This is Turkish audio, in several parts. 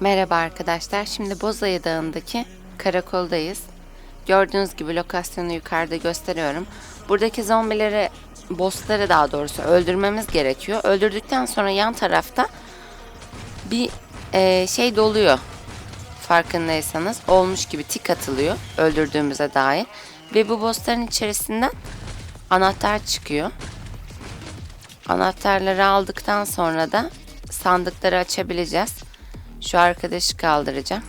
Merhaba arkadaşlar. Şimdi Bozayı Dağı'ndaki karakoldayız. Gördüğünüz gibi lokasyonu yukarıda gösteriyorum. Buradaki zombileri, bossları daha doğrusu öldürmemiz gerekiyor. Öldürdükten sonra yan tarafta bir eee, şey doluyor. Farkındaysanız olmuş gibi tik atılıyor öldürdüğümüze dair. Ve bu bossların içerisinden anahtar çıkıyor. Anahtarları aldıktan sonra da sandıkları açabileceğiz. Şu arkadaşı kaldıracağım.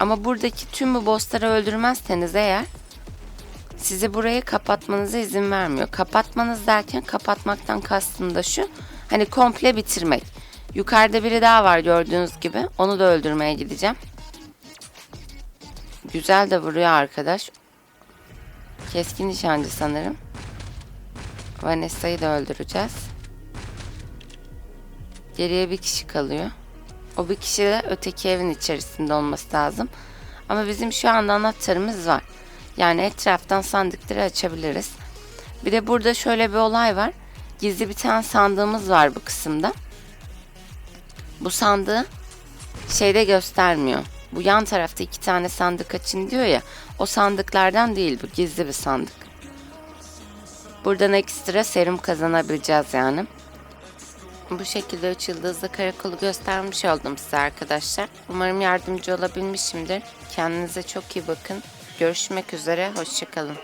Ama buradaki tüm bu bossları öldürmezseniz eğer sizi burayı kapatmanıza izin vermiyor. Kapatmanız derken kapatmaktan kastım da şu. Hani komple bitirmek. Yukarıda biri daha var gördüğünüz gibi. Onu da öldürmeye gideceğim. Güzel de vuruyor arkadaş. Keskin nişancı sanırım. Vanessa'yı da öldüreceğiz. Geriye bir kişi kalıyor. O bir kişi de öteki evin içerisinde olması lazım. Ama bizim şu anda anahtarımız var. Yani etraftan sandıkları açabiliriz. Bir de burada şöyle bir olay var. Gizli bir tane sandığımız var bu kısımda. Bu sandığı şeyde göstermiyor. Bu yan tarafta iki tane sandık açın diyor ya. O sandıklardan değil bu gizli bir sandık. Buradan ekstra serum kazanabileceğiz yani. Bu şekilde 3 yıldızlı karakolu göstermiş oldum size arkadaşlar. Umarım yardımcı olabilmişimdir. Kendinize çok iyi bakın. Görüşmek üzere. Hoşçakalın.